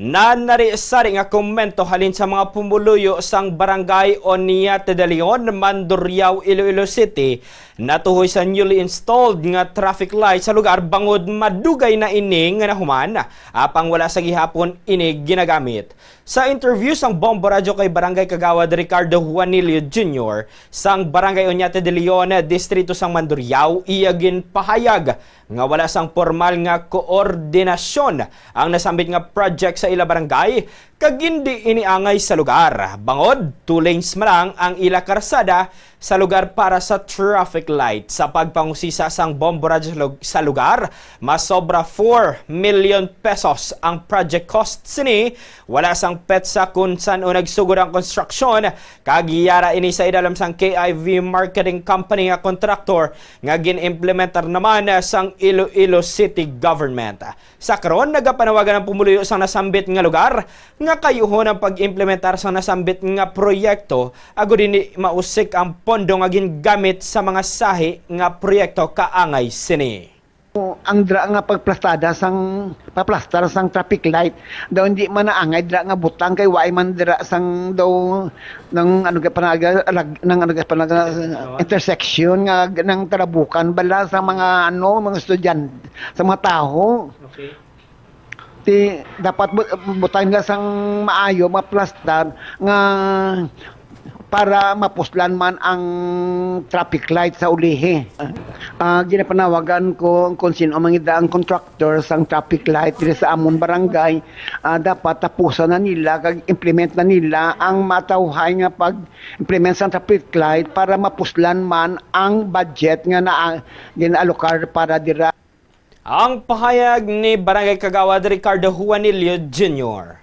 na narisari nga komento halin sa mga pumuluyo sang barangay Oniate de Leon, Mandurriao, Iloilo City natuhoy sa newly installed nga traffic light sa lugar bangod madugay na ini nga nahuman apang wala sa gihapon ini ginagamit. Sa interview sang Bombo Radyo kay Barangay Kagawad Ricardo Juanilio Jr. sang Barangay Oñate de Leon, Distrito sang Mandurriao, iyagin pahayag nga wala sang formal nga koordinasyon ang nasambit nga project sa ila barangay kag hindi iniangay sa lugar. Bangod, two lanes malang ang ila karsada sa lugar para sa traffic light. Sa pagpangusisa sang Bombo Radyo sa lug- sa lugar, mas sobra 4 million pesos ang project cost sini. Wala sang petsa kung saan o nagsugod ang konstruksyon. Kagiyara ini sa idalam sang KIV Marketing Company nga kontraktor nga gin-implementar naman sang Iloilo City Government. Sa karon nagapanawagan ang pumuluyo sang nasambit nga lugar nga kayuhon ang pag-implementar sa nasambit nga proyekto ago din mausik ang pondo nga gingamit sa mga sahi nga proyekto kaangay sini. ang dra nga pagplastada sang paplastar sang traffic light daw hindi man naangay dra nga butang kay way man dra sang daw nang ano ka panaga nang ano ka panaga intersection nga nang tarabukan bala sa mga ano mga estudyante sa mga tao Okay. ti dapat bu- butang nila sang maayo maplastar nga para mapuslan man ang traffic light sa ulihi. Ah, ginapanawagan ko kung sino ang mga ang contractor sang traffic light diri sa amon barangay ah, dapat tapusan na nila kag implement na nila ang matawhay nga pag implement sang traffic light para mapuslan man ang budget nga na ginaalokar para dira Ang pahayag ni Barangay Kagawad Ricardo Juanilio Jr.